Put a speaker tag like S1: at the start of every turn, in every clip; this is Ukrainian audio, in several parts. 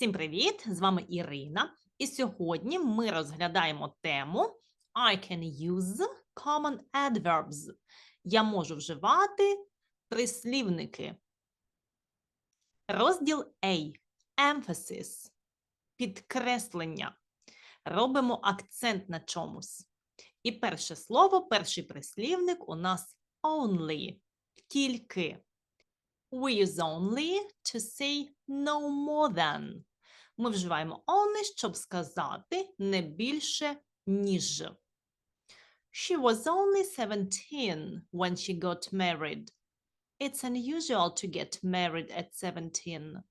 S1: Всім привіт! З вами Ірина. І сьогодні ми розглядаємо тему I can use common adverbs. Я можу вживати прислівники. Розділ A. Emphasis. Підкреслення. Робимо акцент на чомусь. І перше слово, перший прислівник у нас only. Тільки. We use only to say no more than. Ми вживаємо only, щоб сказати не більше, ніж. She was only 17 when she got married. It's unusual to get married at 17.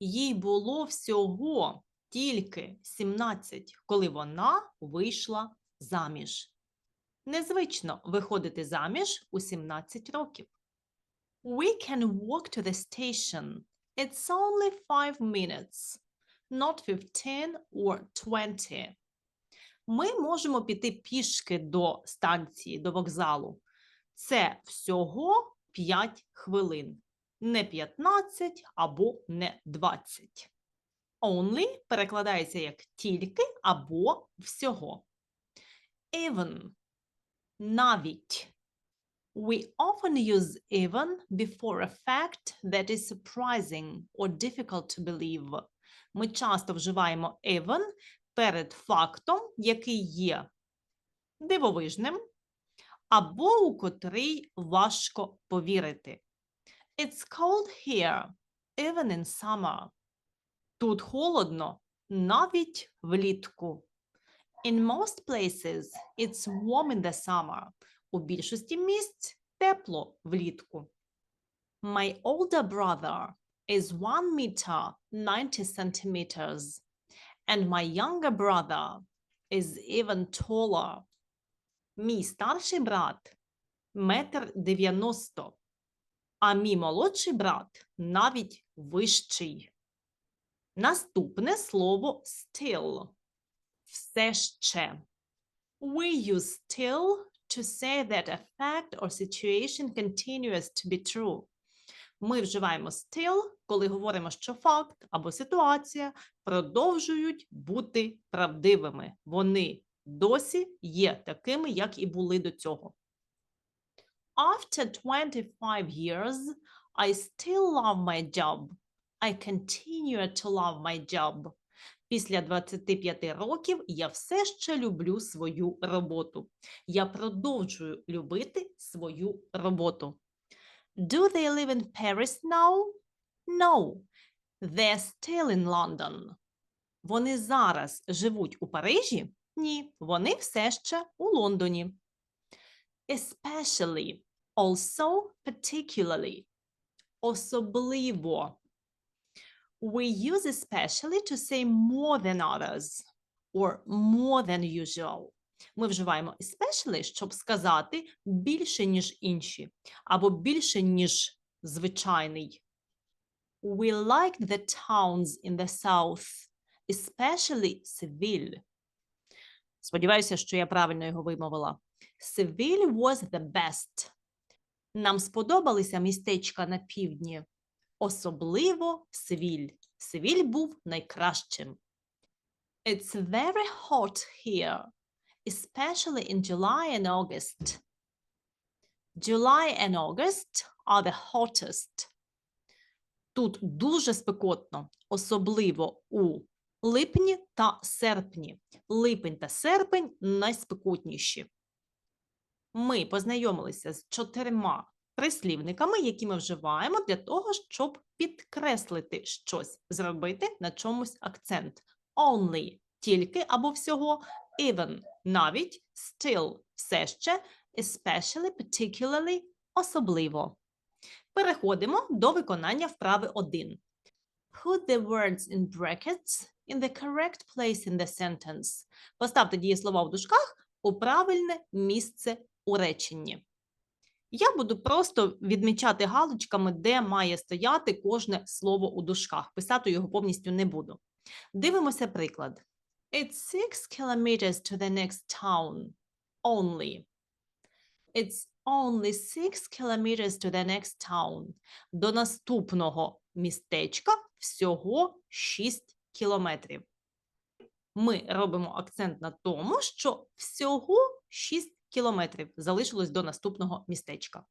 S1: Їй було всього тільки 17, коли вона вийшла заміж. Незвично виходити заміж у 17 років. We can walk to the station. It's only five minutes, not 15 or 20. Ми можемо піти пішки до станції, до вокзалу. Це всього 5 хвилин. Не 15 або не 20. Only перекладається як тільки або всього. Even – навіть. We often use even before a fact that is surprising or difficult to believe. Ми часто вживаємо even перед фактом, який є дивовижним, або у котрий важко повірити. It's cold here, even in summer. Тут холодно, навіть влітку. In most places, it's warm in the summer. У більшості місць тепло влітку. My older brother is 1 meter 90 centimeters, and my younger brother is even taller. Мій старший брат метр дев'яносто, а мій молодший брат навіть вищий. Наступне слово still. Все ще. We use still to say that a fact or situation continues to be true. Ми вживаємо still, коли говоримо, що факт або ситуація продовжують бути правдивими. Вони досі є такими, як і були до цього. After 25 years, I still love my job. I continue to love my job. Після 25 років я все ще люблю свою роботу. Я продовжую любити свою роботу. Do they live in Paris now? No. They're still in London. Вони зараз живуть у Парижі? Ні, вони все ще у Лондоні. Especially, also, particularly. Особливо. We use especially to say more than others or more than usual. Ми вживаємо especially, щоб сказати більше, ніж інші, або більше, ніж звичайний. We liked the towns in the south, especially Seville. Сподіваюся, що я правильно його вимовила. Seville was the best. Нам сподобалися містечка на півдні, особливо Свіль. Свіль був найкращим. It's very hot here, especially in July and August. July and August are the hottest. Тут дуже спекотно, особливо у липні та серпні. Липень та серпень найспекотніші. Ми познайомилися з чотирма прислівниками, які ми вживаємо для того, щоб підкреслити щось, зробити на чомусь акцент. Only тільки або всього, even навіть, still все ще, especially, particularly особливо. Переходимо до виконання вправи 1. Put the words in brackets in the correct place in the sentence. Поставте дієслова в дужках у правильне місце у реченні. Я буду просто відмічати галочками, де має стояти кожне слово у дужках. Писати його повністю не буду. Дивимося приклад. It's six kilometers to the next town. Only. It's only six kilometers to the next town. До наступного містечка всього 6 кілометрів. Ми робимо акцент на тому, що всього 6 кілометрів залишилось до наступного містечка.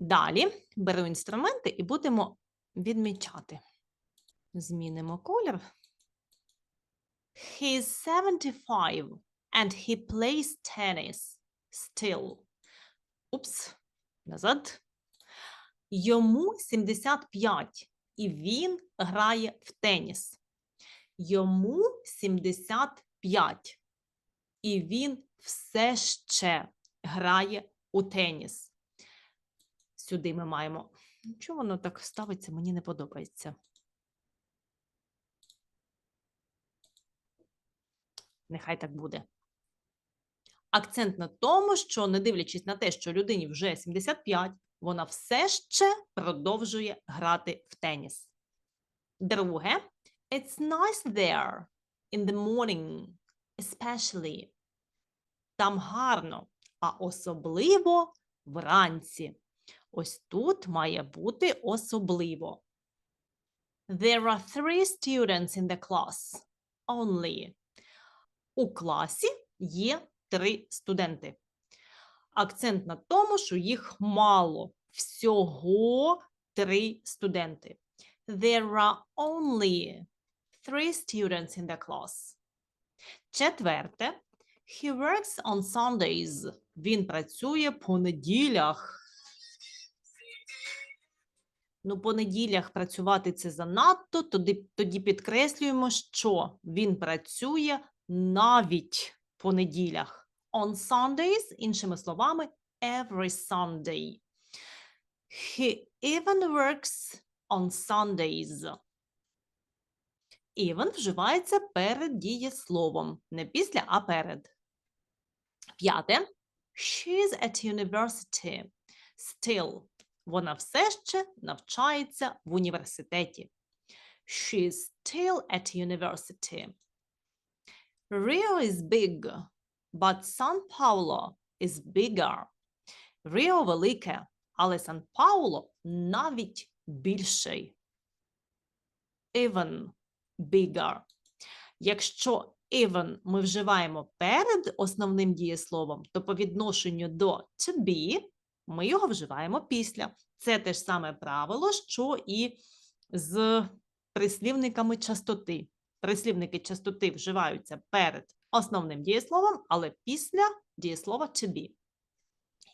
S1: Далі беру інструменти і будемо відмічати. Змінимо колір. He's 75 and he plays tennis still. Упс, назад. Йому 75 і він грає в теніс. Йому 75 і він все ще грає у теніс. Сюди ми маємо. Чому воно так ставиться, мені не подобається. Нехай так буде. Акцент на тому, що, не дивлячись на те, що людині вже 75, вона все ще продовжує грати в теніс. Друге, it's nice there in the morning, especially. Там гарно, а особливо вранці. Ось тут має бути особливо. There are three students in the class only. У класі є три студенти. Акцент на тому, що їх мало. Всього три студенти. There are only three students in the class. Четверте. He works on Sundays. Він працює по неділях. Ну, по неділях працювати це занадто, тоді, тоді підкреслюємо, що він працює навіть по неділях. On Sundays, іншими словами, every Sunday. He even works on Sundays. Even вживається перед дієсловом, не після, а перед. П'яте. She's at university. Still. Вона все ще навчається в університеті. She's still at university. Rio is big, but San Paulo is bigger. Ріо велике, але Сан Пауло навіть більший. Even bigger. Якщо even ми вживаємо перед основним дієсловом, то по відношенню до to be ми його вживаємо після. Це те ж саме правило, що і з прислівниками частоти. Прислівники частоти вживаються перед основним дієсловом, але після дієслова to be.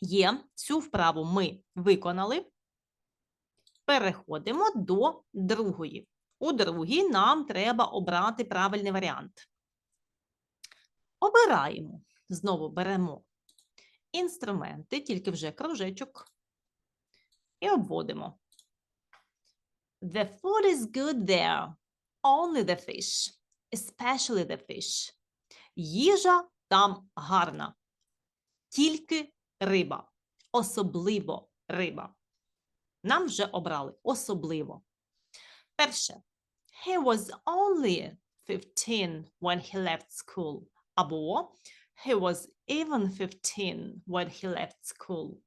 S1: Є, цю вправу ми виконали. Переходимо до другої. У другій нам треба обрати правильний варіант. Обираємо. Знову беремо інструменти, тільки вже кружечок. І обводимо. The food is good there. Only the fish. Especially the fish. Їжа там гарна. Тільки риба. Особливо риба. Нам вже обрали особливо. Перше. He was only 15 when he left school. Або he was even 15 when he left school.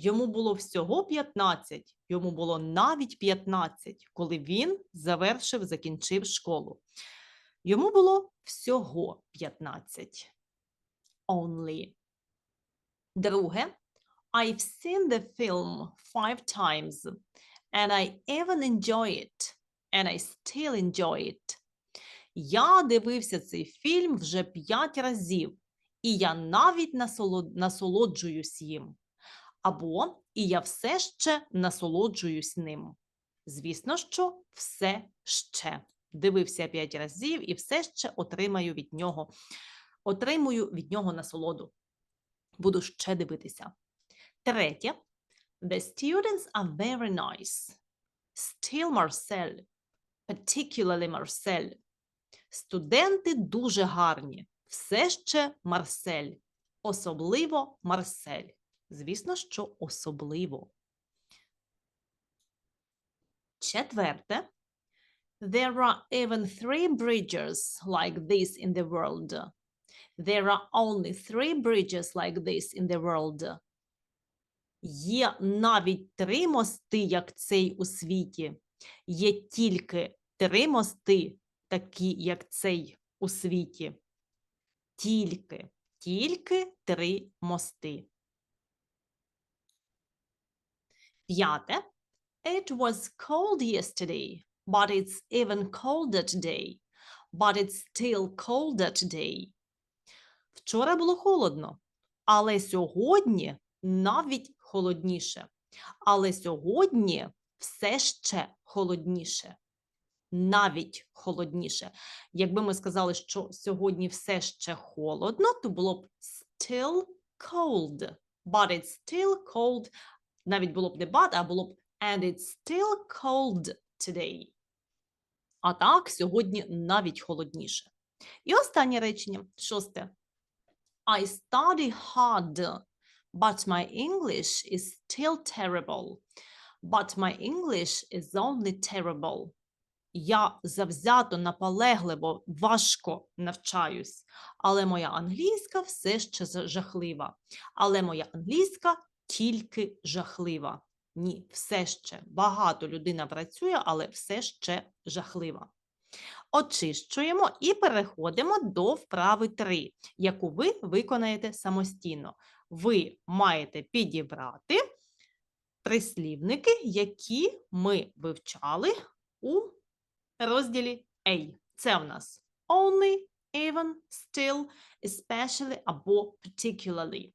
S1: Йому було всього 15, йому було навіть 15, коли він завершив, закінчив школу. Йому було всього 15. Only. Друге. I've seen the film five times, and I even enjoy it, and I still enjoy it. Я дивився цей фільм вже п'ять разів, і я навіть насолоджуюсь їм. Або і я все ще насолоджуюсь ним. Звісно, що все ще. Дивився п'ять разів і все ще отримаю від нього. Отримую від нього насолоду. Буду ще дивитися. Третє. The students are very nice. Still Marcel. Particularly Marcel. Студенти дуже гарні. Все ще Марсель. Особливо Марсель. Звісно, що особливо. Четверте. There are even three bridges like this in the world. There are only three bridges like this in the world. Є навіть три мости, як цей у світі. Є тільки три мости, такі, як цей у світі. Тільки, тільки три мости. П'яте. It was cold yesterday, but it's even colder today. But it's still colder today. Вчора було холодно, але сьогодні навіть холодніше. Але сьогодні все ще холодніше. Навіть холодніше. Якби ми сказали, що сьогодні все ще холодно, то було б still cold. But it's still cold. Навіть було б не but, а було б and it's still cold today. А так, сьогодні навіть холодніше. І останнє речення, шосте. I study hard, but my English is still terrible. But my English is only terrible. Я завзято, наполегливо, важко навчаюсь, але моя англійська все ще жахлива. Але моя англійська тільки жахлива. Ні, все ще. Багато людина працює, але все ще жахлива. Очищуємо і переходимо до вправи 3, яку ви виконаєте самостійно. Ви маєте підібрати прислівники, які ми вивчали у розділі A. Це в нас only, even, still, especially або particularly.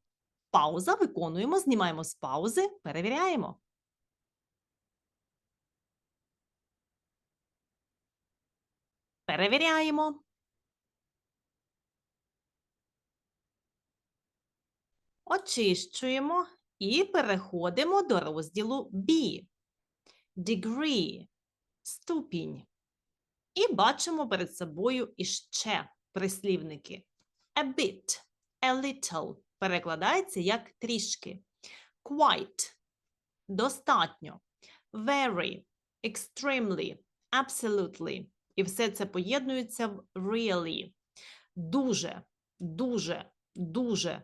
S1: Пауза виконуємо, знімаємо з паузи, перевіряємо. Перевіряємо. Очищуємо і переходимо до розділу B. Degree – ступінь. І бачимо перед собою іще прислівники. A bit, a little перекладається як трішки. Quite – достатньо. Very, extremely, absolutely. І все це поєднується в really. Дуже, дуже, дуже.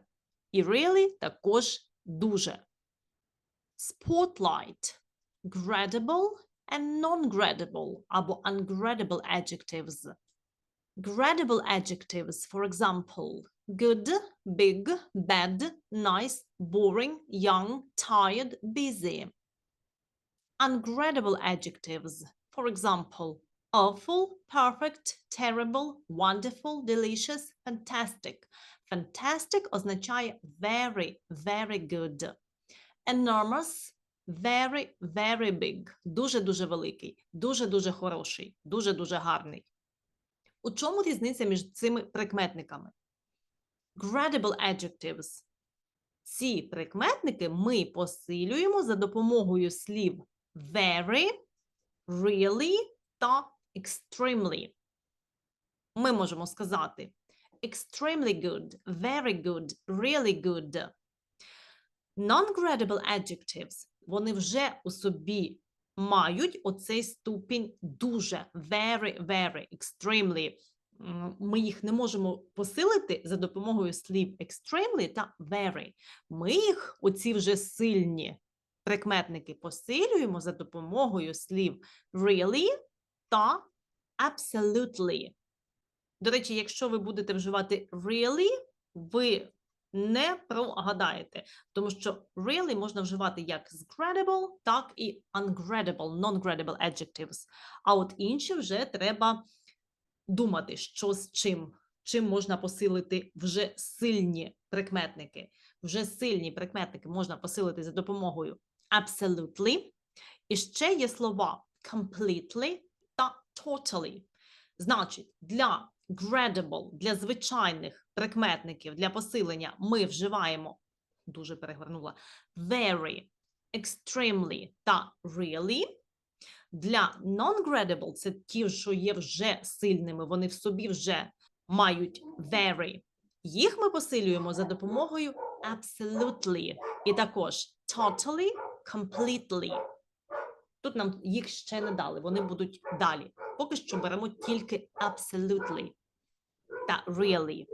S1: І really також дуже. Spotlight – gradable and non-gradable або ungradable adjectives. Gradable adjectives, for example, good, big, bad, nice, boring, young, tired, busy. Ungradable adjectives, for example, awful, perfect, terrible, wonderful, delicious, fantastic. Fantastic означає very, very good. Enormous very, very big. Дуже-дуже великий, дуже-дуже хороший, дуже-дуже гарний. У чому різниця між цими прикметниками? Gradable adjectives. Ці прикметники ми посилюємо за допомогою слів very, really та extremely. Ми можемо сказати extremely good, very good, really good. Non-gradable adjectives вони вже у собі мають оцей ступінь дуже, very, very, extremely. Ми їх не можемо посилити за допомогою слів extremely та very. Ми їх, оці вже сильні прикметники, посилюємо за допомогою слів really та absolutely. До речі, якщо ви будете вживати really, ви не прогадаєте, тому що really можна вживати як з gradable, так і ungradable, non-gradable adjectives. А от інші вже треба думати, що з чим, чим можна посилити вже сильні прикметники. Вже сильні прикметники можна посилити за допомогою absolutely. І ще є слова completely та totally. Значить, для gradable, для звичайних прикметників, для посилення ми вживаємо, дуже перегорнула, very, extremely та really. Для non-gradable, це ті, що є вже сильними, вони в собі вже мають very. Їх ми посилюємо за допомогою absolutely і також totally, completely. Тут нам їх ще не дали, вони будуть далі. Поки що беремо тільки absolutely та really.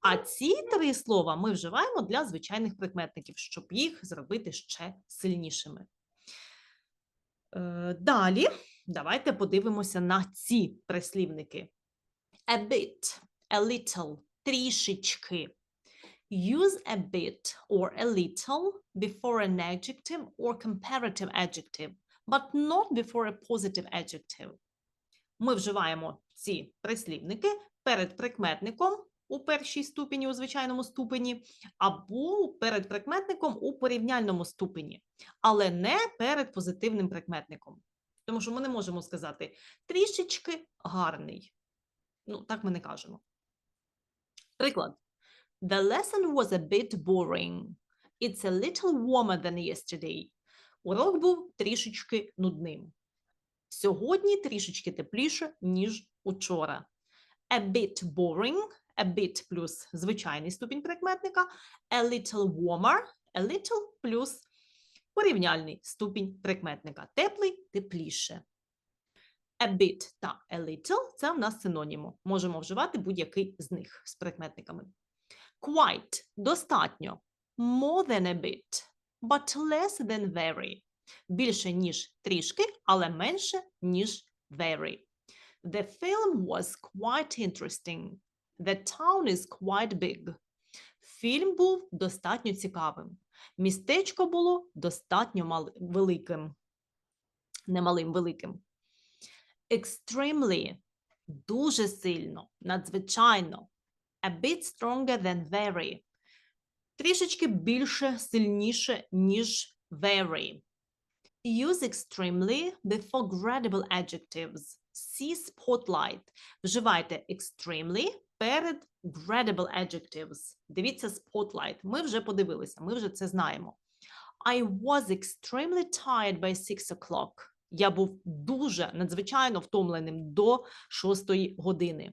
S1: А ці три слова ми вживаємо для звичайних прикметників, щоб їх зробити ще сильнішими. Е, Далі Давайте подивимося на ці прислівники. A bit, a little, трішечки. Use a bit or a little before an adjective or comparative adjective, but not before a positive adjective. Ми вживаємо ці прислівники перед прикметником у першій ступені, у звичайному ступені, або перед прикметником у порівняльному ступені, але не перед позитивним прикметником. Тому що ми не можемо сказати трішечки гарний. Ну, так ми не кажемо. Приклад. The lesson was a bit boring. It's a little warmer than yesterday. Урок був трішечки нудним. Сьогодні трішечки тепліше, ніж учора. A bit boring, a bit плюс звичайний ступінь прикметника, a little warmer, a little плюс порівняльний ступінь прикметника. Теплий, тепліше. A bit та a little – це в нас синонімо. Можемо вживати будь-який з них з прикметниками. Quite – достатньо. More than a bit, but less than very. Більше, ніж трішки, але менше, ніж very. The film was quite interesting. The town is quite big. Фільм був достатньо цікавим. Містечко було достатньо мал... великим. Не малим, великим. Extremely – дуже сильно, надзвичайно. A bit stronger than very. Трішечки більше, сильніше, ніж very. Use extremely before gradable adjectives. See spotlight. Вживайте extremely перед gradable adjectives. Дивіться spotlight. Ми вже подивилися, ми вже це знаємо. I was extremely tired by six o'clock. Я був дуже надзвичайно втомленим до шостої години.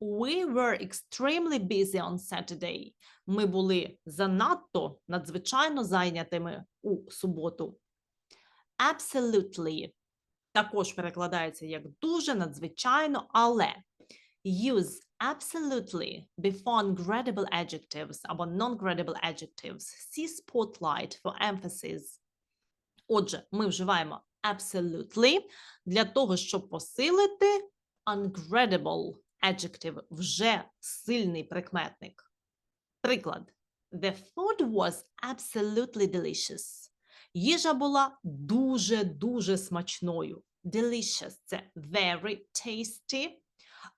S1: We were extremely busy on Saturday. Ми були занадто надзвичайно зайнятими у суботу. Absolutely також перекладається як дуже надзвичайно, але use absolutely before ungradable adjectives або non-gradable adjectives. See spotlight for emphasis. Отже, ми вживаємо absolutely для того, щоб посилити ungradable adjective, вже сильний прикметник. Приклад. The food was absolutely delicious. Їжа була дуже-дуже смачною. Delicious – це very tasty,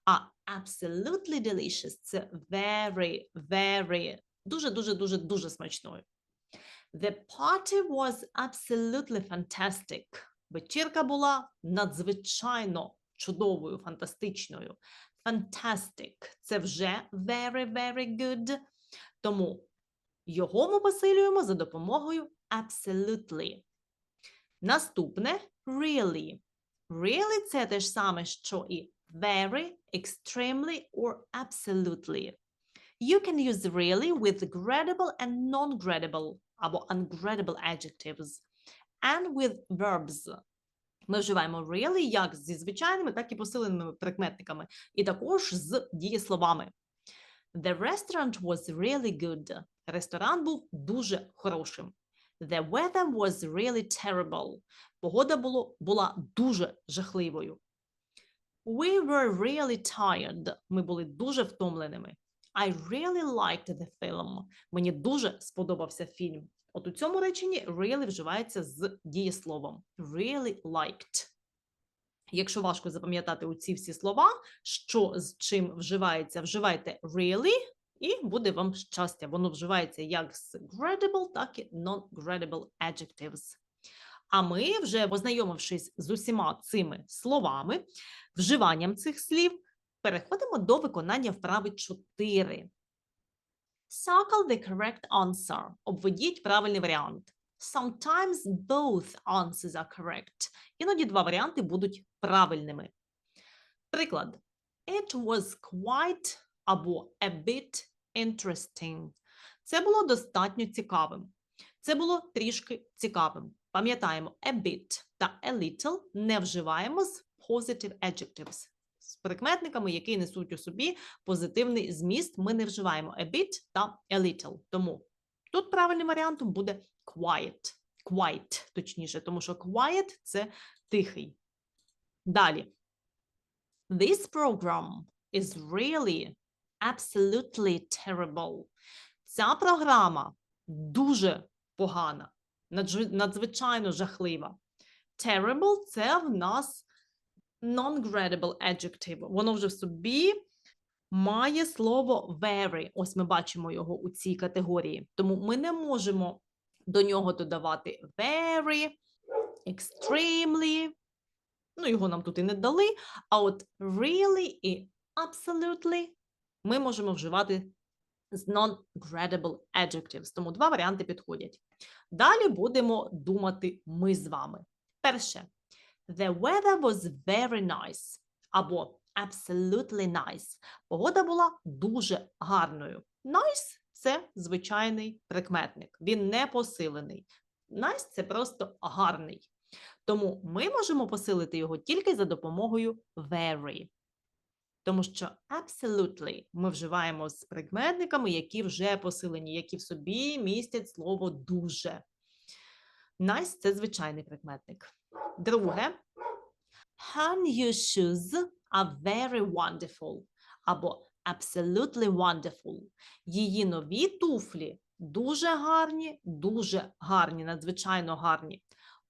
S1: а absolutely delicious – це very, very, дуже-дуже-дуже-дуже смачною. The party was absolutely fantastic. Вечірка була надзвичайно чудовою, фантастичною. Fantastic – це вже very, very good. Тому його ми посилюємо за допомогою absolutely. Наступне really. Really – це те ж саме, що і very, extremely or absolutely. You can use really with gradable and non-gradable або ungradable adjectives and with verbs. Ми вживаємо really як зі звичайними, так і посиленими прикметниками, і також з дієсловами. The restaurant was really good. Ресторан був дуже хорошим. The weather was really terrible. Погода було, була дуже жахливою. We were really tired. Ми були дуже втомленими. I really liked the film. Мені дуже сподобався фільм. От у цьому реченні really вживається з дієсловом. Really liked. Якщо важко запам'ятати оці всі слова, що з чим вживається, вживайте really і буде вам щастя. Воно вживається як з gradable, так і non-gradable adjectives. А ми, вже познайомившись з усіма цими словами, вживанням цих слів, переходимо до виконання вправи 4. Circle the correct answer. Обведіть правильний варіант. Sometimes both answers are correct. Іноді два варіанти будуть правильними. Приклад. It was quite або a bit interesting. Це було достатньо цікавим. Це було трішки цікавим. Пам'ятаємо, a bit та a little не вживаємо з positive adjectives. З прикметниками, які несуть у собі позитивний зміст, ми не вживаємо a bit та a little. Тому тут правильним варіантом буде quiet. Quiet, точніше, тому що quiet – це тихий. Далі. This program is really absolutely terrible. Ця програма дуже погана, надзвичайно жахлива. Terrible – це в нас non-gradable adjective. Воно вже в собі має слово very. Ось ми бачимо його у цій категорії. Тому ми не можемо до нього додавати very, extremely. Ну, його нам тут і не дали. А от really і absolutely ми можемо вживати з non-gradable adjectives. Тому два варіанти підходять. Далі будемо думати ми з вами. Перше. The weather was very nice. Або absolutely nice. Погода була дуже гарною. Nice – це звичайний прикметник. Він не посилений. Nice – це просто гарний. Тому ми можемо посилити його тільки за допомогою very. Тому що absolutely ми вживаємо з прикметниками, які вже посилені, які в собі містять слово дуже. Nice – це звичайний прикметник. Друге. Her new shoes are very wonderful. Або absolutely wonderful. Її нові туфлі дуже гарні, дуже гарні, надзвичайно гарні.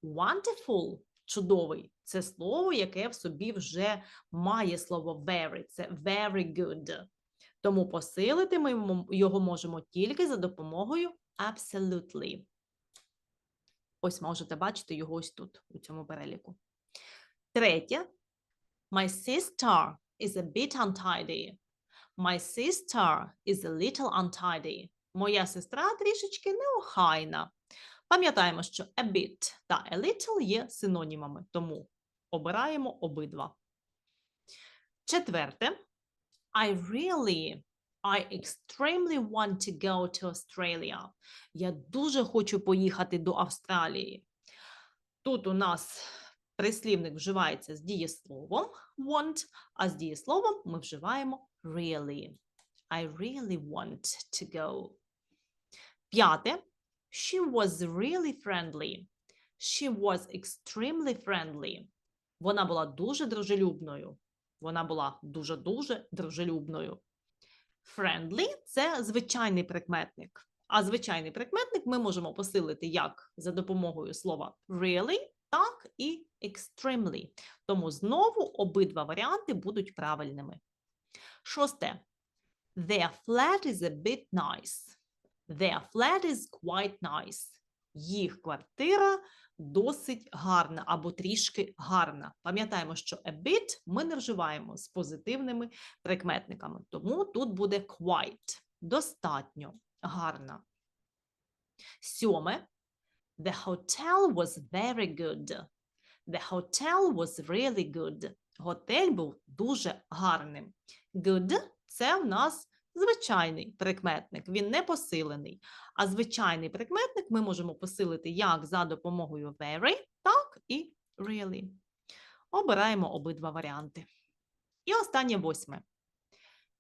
S1: Wonderful – чудовий. Це слово, яке в собі вже має слово very. Це very good. Тому посилити ми його можемо тільки за допомогою absolutely. Ось можете бачити його ось тут, у цьому переліку. Третє. My sister is a bit untidy. My sister is a little untidy. Моя сестра трішечки неохайна. Пам'ятаємо, що a bit та a little є синонімами, тому обираємо обидва. Четверте. I really, I extremely want to go to Australia. Я дуже хочу поїхати до Австралії. Тут у нас прислівник вживається з дієсловом want, а з дієсловом ми вживаємо really. I really want to go. П'яте. She was really friendly. She was extremely friendly. Вона була дуже дружелюбною. Вона була дуже-дуже дружелюбною. Friendly – це звичайний прикметник. А звичайний прикметник ми можемо посилити як за допомогою слова really, так і extremely. Тому знову обидва варіанти будуть правильними. Шосте. Their flat is a bit nice. Their flat is quite nice. Їх квартира досить гарна або трішки гарна. Пам'ятаємо, що a bit ми не вживаємо з позитивними прикметниками, тому тут буде quite. Достатньо гарна. Сьоме. The hotel was very good. The hotel was really good. Готель був дуже гарним. Good – це в нас звичайний прикметник, він не посилений. А звичайний прикметник ми можемо посилити як за допомогою very, так і really. Обираємо обидва варіанти. І останнє восьме.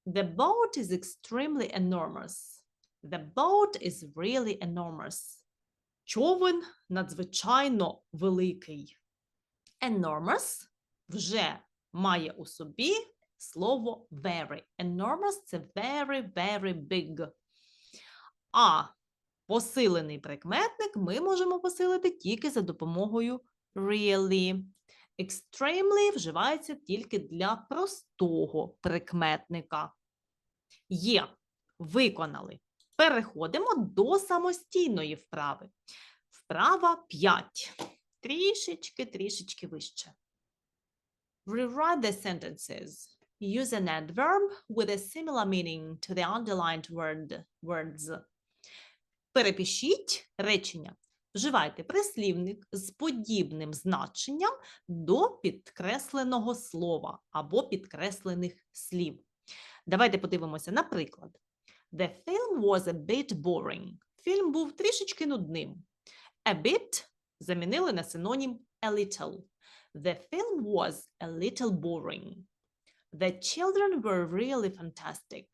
S1: The boat is extremely enormous. The boat is really enormous. Човен надзвичайно великий. Enormous вже має у собі слово very. Enormous – це very, very big. А посилений прикметник ми можемо посилити тільки за допомогою really. Extremely вживається тільки для простого прикметника. Є. Виконали. Переходимо до самостійної вправи. Вправа 5. Трішечки, трішечки вище. Rewrite the sentences. Use an adverb with a similar meaning to the underlined word, words. Перепишіть речення. Вживайте прислівник з подібним значенням до підкресленого слова або підкреслених слів. Давайте подивимося, наприклад. The film was a bit boring. Фільм був трішечки нудним. A bit замінили на синонім a little. The film was a little boring. The children were really fantastic.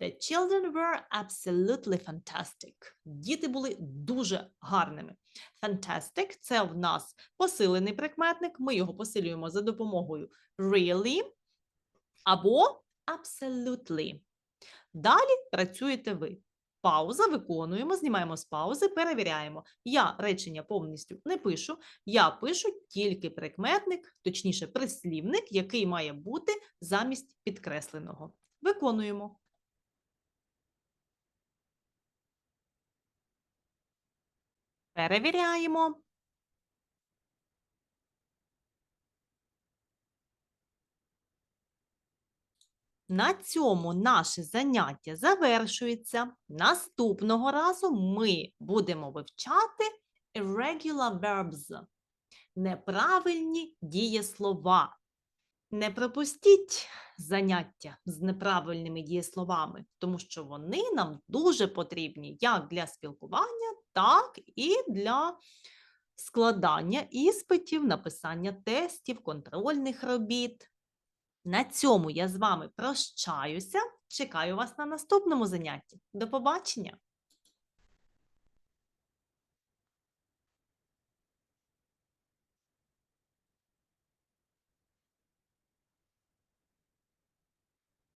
S1: The children were absolutely fantastic. Діти були дуже гарними. Fantastic – це в нас посилений прикметник. Ми його посилюємо за допомогою really або absolutely. Далі працюєте ви. Пауза виконуємо, знімаємо з паузи, перевіряємо. Я речення повністю не пишу, я пишу тільки прикметник, точніше прислівник, який має бути замість підкресленого. Виконуємо. Перевіряємо. На цьому наше заняття завершується. Наступного разу ми будемо вивчати irregular verbs – неправильні дієслова. Не пропустіть заняття з неправильними дієсловами, тому що вони нам дуже потрібні як для спілкування, так і для складання іспитів, написання тестів, контрольних робіт. На цьому я з вами прощаюся. Чекаю вас на наступному занятті. До побачення!